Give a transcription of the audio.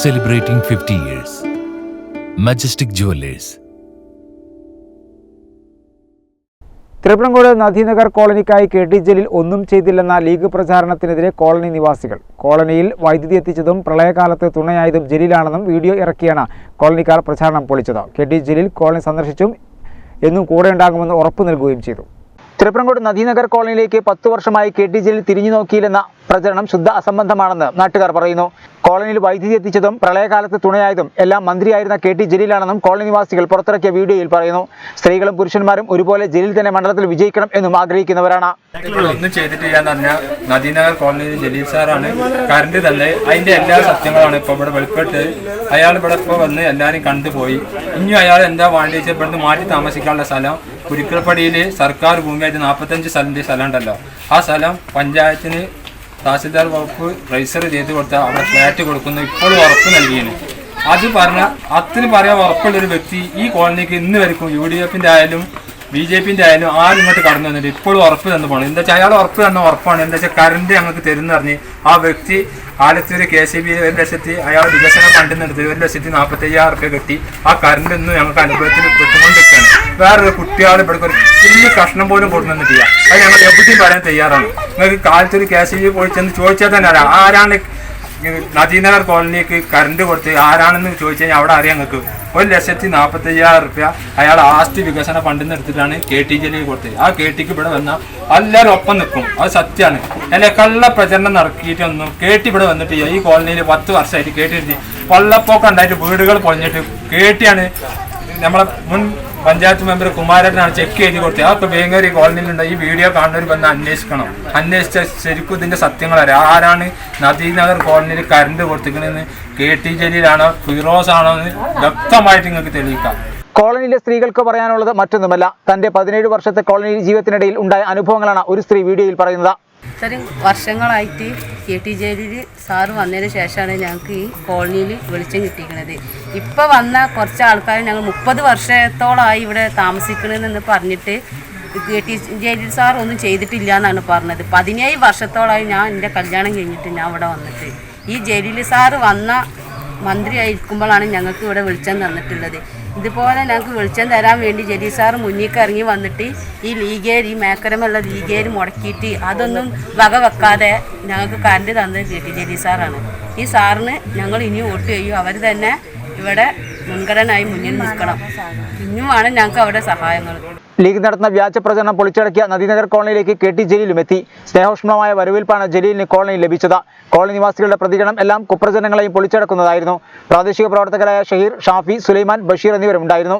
celebrating 50 years. Majestic Jewelers. Thiruppanankode Nadinagar കോളനിക്കായി K T Jaleel ഒന്നും ചെയ്തില്ലെന്ന league പ്രചാരണത്തിനെതിരെ colony നിവാസികൾ കോളനിയിൽ വൈദ്യുതി എത്തിച്ചതും പ്രളയകാലത്ത് തുണയായതും ജലീലാണെന്നും വീഡിയോ ഇറക്കിയാണ് കോളനിക്കാർ പ്രചാരണം പൊളിച്ചത് കെ ടി ജലീൽ കോളനി സന്ദർശിച്ചും എന്നും കൂടെ ഉണ്ടാകുമെന്ന് ഉറപ്പു നൽകുകയും ചെയ്തു തിരുപ്പനങ്കോട് നദീനഗർ കോളനിയിലേക്ക് പത്തു വർഷമായി കെ ടി ജലീൽ തിരിഞ്ഞു നോക്കിയില്ലെന്ന പ്രചരണം ശുദ്ധ അസംബന്ധമാണെന്ന് നാട്ടുകാർ പറയുന്നു. കോളനിയിൽ വൈദ്യുതി എത്തിച്ചതും പ്രളയകാലത്ത് തുണയായതും എല്ലാം മന്ത്രിയായിരുന്ന കെ ടി ജലീലാണെന്നും കോളനി നിവാസികൾ പുറത്തിറക്കിയ വീഡിയോയിൽ പറയുന്നു. സ്ത്രീകളും പുരുഷന്മാരും ഒരുപോലെ ജലീൽ തന്നെ മണ്ഡലത്തിൽ വിജയിക്കണം എന്നും ആഗ്രഹിക്കുന്നവരാണ്. ഒന്നും ചെയ്തിട്ടില്ലാന്ന് പറഞ്ഞാൽ നദീനഗർ കോളനിയിൽ ജലീൽ സാറാണ് കറണ്ട് തന്നെ അതിന്റെ എല്ലാ സത്യങ്ങളാണ് ഇപ്പൊ ഇവിടെ വെളിപ്പെട്ട് അയാൾ ഇവിടെ ഇപ്പൊ വന്ന് എല്ലാരും കണ്ടുപോയി ഇനി അയാൾ എന്താ വേണ്ടി വെച്ചാൽ ഇവിടുന്ന് മാറ്റി താമസിക്കാനുള്ള സ്ഥലം കുരിക്കൽപ്പടിയിൽ സർക്കാർ ഭൂമിയായിട്ട് നാൽപ്പത്തഞ്ച് സ്ഥലം ഉണ്ടല്ലോ ആ സ്ഥലം പഞ്ചായത്തിന് തഹസിൽദാർ വകുപ്പ് രജിസ്റ്റർ ചെയ്ത് കൊടുത്ത അവിടെ ഫ്ലാറ്റ് കൊടുക്കുന്നു. ഇപ്പോഴും ഉറപ്പ് നൽകിയാണ് അത് പറഞ്ഞ അത്തിന് പറയാൻ ഉറപ്പുള്ളൊരു വ്യക്തി ഈ കോളനിക്ക് ഇന്ന് വരയ്ക്കും. യു ഡി എഫിന്റെ ആയാലും ബി ജെ പിന്റെ ആയാലും ആരും ഇങ്ങോട്ട് കടന്നു വന്നിട്ട് ഇപ്പോഴും ഉറപ്പ് തന്നു പോകണം എന്താ വെച്ചാൽ അയാൾ ഉറപ്പ് തന്ന ഉറപ്പാണ്. എന്താ വെച്ചാൽ കറണ്ട് ഞങ്ങൾക്ക് തരുന്ന പറഞ്ഞ് ആ വ്യക്തി ആലത്തൂർ കെ സി ബി ഒരു ലക്ഷത്തി അയാൾ വികസന ഫണ്ടിൽ നിന്ന് എടുത്ത് ഒരു ലക്ഷത്തി നാൽപ്പത്തി അയ്യായിരം റുപ്യ കെട്ടി ആ കറണ്ട് ഇന്ന് ഞങ്ങൾക്ക് അനുഭവത്തിൽ പെട്ടുകൊണ്ടിരിക്കുകയാണ് വേറൊരു കുട്ടികൾ ഇവിടെ ഒരു വലിയ കഷ്ണം പോലും കൊടുക്കുന്നില്ല അത് ഞങ്ങൾ എവിടെയും പറയാൻ തയ്യാറാണ്. നിങ്ങൾക്ക് കാലത്തൊരു കേസ് പോയി ചെന്ന് ചോദിച്ചാൽ തന്നെ അറിയാം ആരാണ് നദീനഗർ കോളനിക്ക് കറണ്ട് കൊടുത്ത് ആരാണെന്ന് ചോദിച്ചു കഴിഞ്ഞാൽ അവിടെ അറിയാം നിങ്ങൾക്ക് ഒരു ലക്ഷത്തി നാൽപ്പത്തി അയ്യായിരം റുപ്യ അയാൾ ആസ്തി വികസന ഫണ്ടിൽ നിന്ന് എടുത്തിട്ടാണ് കെ ടി ജിയിലേക്ക് കൊടുത്തത്. ആ കെ ടിക്ക് ഇവിടെ വന്നാൽ എല്ലാവരും ഒപ്പം നിൽക്കും. അത് സത്യമാണ്. അല്ലെ കള്ള പ്രചരണം നടക്കിയിട്ടൊന്നും കെ ടി ഇവിടെ വന്നിട്ട് ഈ കോളനിയിൽ പത്ത് വർഷമായിട്ട് കേട്ടിരുത്തി വള്ളപ്പൊക്കെ ഉണ്ടായിട്ട് വീടുകൾ പൊളിഞ്ഞിട്ട് കേട്ടിയാണ് നമ്മളെ മുൻ പഞ്ചായത്ത് മെമ്പർ കുമാരനാണ് ചെക്ക് ചെയ്ത് കൊടുത്തത്. ആ വേങ്ങേരി കോളനിയിലുണ്ട് ഈ വീഡിയോ കാണുന്നവർ വന്ന് അന്വേഷിക്കണം. അന്വേഷിച്ച ശരിക്കും ഇതിന്റെ സത്യങ്ങൾ അറിയാം ആരാണ് നദീനഗർ കോളനിയിൽ കറണ്ട് കൊടുത്തിരിക്കണെന്ന് കെ ടി ജലീലാണോ ഫിറോസ് ആണോ എന്ന് വ്യക്തമായിട്ട് നിങ്ങൾക്ക് തെളിയിക്കാം. കോളനിയിലെ സ്ത്രീകൾക്ക് പറയാനുള്ളത് മറ്റൊന്നുമല്ല. തന്റെ പതിനേഴ് വർഷത്തെ കോളനി ജീവിതത്തിനിടയിൽ ഉണ്ടായ അനുഭവങ്ങളാണ് ഒരു സ്ത്രീ വീഡിയോയിൽ പറയുന്നത്. ഇത്രയും വർഷങ്ങളായിട്ട് കെ ടി ജയിലിൽ സാറ് വന്നതിന് ശേഷമാണ് ഞങ്ങൾക്ക് ഈ കോളനിയിൽ വെളിച്ചം കിട്ടിയിരിക്കുന്നത്. ഇപ്പോൾ വന്ന കുറച്ച് ആൾക്കാർ ഞങ്ങൾ മുപ്പത് വർഷത്തോളമായി ഇവിടെ താമസിക്കണമെന്ന് പറഞ്ഞിട്ട് കെ ടി ജയിലിൽ സാർ ഒന്നും ചെയ്തിട്ടില്ല എന്നാണ് പറഞ്ഞത്. പതിനേഴ് വർഷത്തോളമായി ഞാൻ എന്റെ കല്യാണം കഴിഞ്ഞിട്ട് ഞാൻ ഇവിടെ വന്നിട്ട്. ഈ ജയിലിൽ സാറ് വന്ന മന്ത്രിയായിരിക്കുമ്പോഴാണ് ഞങ്ങൾക്ക് ഇവിടെ വെളിച്ചം തന്നിട്ടുള്ളത്. ഇതുപോലെ ഞങ്ങൾക്ക് വെളിച്ചം തരാൻ വേണ്ടി ജലി സാർ മുന്നിൽ ഇറങ്ങി വന്നിട്ട് ഈ ലീഗേര് ഈ മേക്കരമുള്ള ലീഗേര് മുടക്കിയിട്ട് അതൊന്നും വക വെക്കാതെ ഞങ്ങൾക്ക് കറണ്ട് തന്നത് കിട്ടി ജലി സാറാണ്. ഈ സാറിന് ഞങ്ങൾ ഇനി വോട്ട് ചെയ്യും. അവർ തന്നെ ഇവിടെ മുൻഗണനായി മുന്നിൽ നിൽക്കണം. ഇനിയുമാണ് ഞങ്ങൾക്ക് അവിടെ സഹായങ്ങൾ. ലീഗ് നടത്തുന്ന വ്യാജ പ്രചരണം പൊളിച്ചടക്കിയ നദീനഗർ കോളനിയിലേക്ക് കെ ടി ജലീലും എത്തി സ്നേഹോഷ്മമായ വരവേൽപ്പാണ് ജലീലിന് കോളനിയിൽ ലഭിച്ചത്. കോളനി നിവാസികളുടെ പ്രതികരണം എല്ലാം കുപ്രചരണങ്ങളെയും പൊളിച്ചടക്കുന്നതായിരുന്നു. പ്രാദേശിക പ്രവർത്തകരായ ഷഹീർ ഷാഫി സുലൈമാൻ ബഷീർ എന്നിവരും ഉണ്ടായിരുന്നു